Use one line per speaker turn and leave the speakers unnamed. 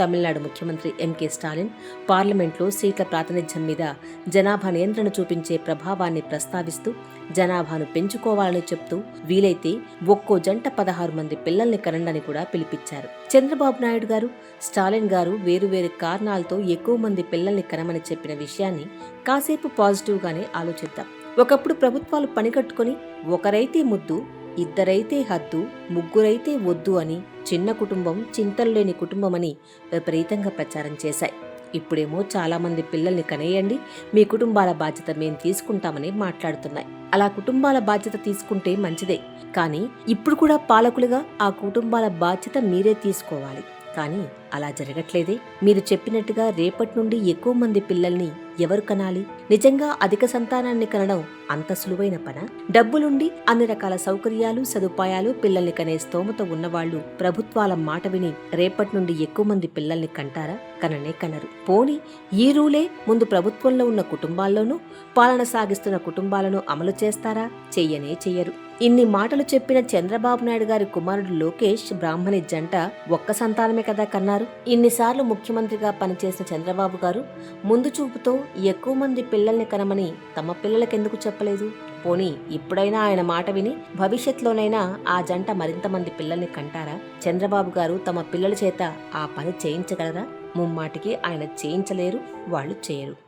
తమిళనాడు ముఖ్యమంత్రి ఎంకే స్టాలిన్ పార్లమెంట్లో సీట్ల ప్రాతినిధ్యం మీద జనాభా నియంత్రణ చూపించే ప్రభావాన్ని ప్రస్తావిస్తూ జనాభాను పెంచుకోవాలని చెప్తూ వీలైతే ఒక్కో జంట పదహారు మంది పిల్లల్ని కనండని కూడా పిలిపించారు. చంద్రబాబు నాయుడు గారు స్టాలిన్ గారు వేరువేరు కారణాలతో ఎక్కువ మంది పిల్లల్ని కనమని చెప్పిన విషయాన్ని కాసేపు పాజిటివ్గానే ఆలోచిద్దాం. ఒకప్పుడు ప్రభుత్వాలు పనికట్టుకుని ఒకరైతే ముద్దు ఇద్దరైతే హద్దు ముగ్గురైతే వద్దు అని చిన్న కుటుంబం చింతలు లేని కుటుంబం అని విపరీతంగా ప్రచారం చేశాయి. ఇప్పుడేమో చాలామంది పిల్లల్ని కనేయండి మీ కుటుంబాల బాధ్యత మేం తీసుకుంటామని మాట్లాడుతున్నాయి. అలా కుటుంబాల బాధ్యత తీసుకుంటే మంచిదే కానీ ఇప్పుడు కూడా పాలకులుగా ఆ కుటుంబాల బాధ్యత మీరే తీసుకోవాలి. కానీ అలా జరగట్లేదే. మీరు చెప్పినట్టుగా రేపటి నుండి ఎక్కువ మంది పిల్లల్ని ఎవరు కనాలి? నిజంగా అధిక సంతానాన్ని కనడం అంత సులువైన పన? డబ్బులుండి అన్ని రకాల సౌకర్యాలు సదుపాయాలు పిల్లల్ని కనే స్తోమత ఉన్నవాళ్ళు ప్రభుత్వాల మాట విని రేపటి నుండి ఎక్కువ మంది పిల్లల్ని కంటారా? కననే కనరు. పోని ఈ రూలే ముందు ప్రభుత్వంలో ఉన్న కుటుంబాల్లోనూ పాలన సాగిస్తున్న కుటుంబాలను అమలు చేస్తారా? చెయ్యనే చెయ్యరు. ఇన్ని మాటలు చెప్పిన చంద్రబాబు నాయుడు గారి కుమారుడు లోకేష్ బ్రాహ్మణి జంట ఒక్క సంతానమే కదా కన్నారు. ఇన్నిసార్లు ముఖ్యమంత్రిగా పనిచేసిన చంద్రబాబు గారు ముందు చూపుతో ఎక్కువ మంది పిల్లల్ని కనమని తమ పిల్లలకెందుకు చెప్పలేదు. పోనీ ఇప్పుడైనా ఆయన మాట విని భవిష్యత్తులోనైనా ఆ జంట మరింత మంది పిల్లల్ని కంటారా? చంద్రబాబు గారు తమ పిల్లల చేత ఆ పని చేయించగలరా? ముమ్మాటికి ఆయన చేయించలేరు వాళ్ళు చేయరు.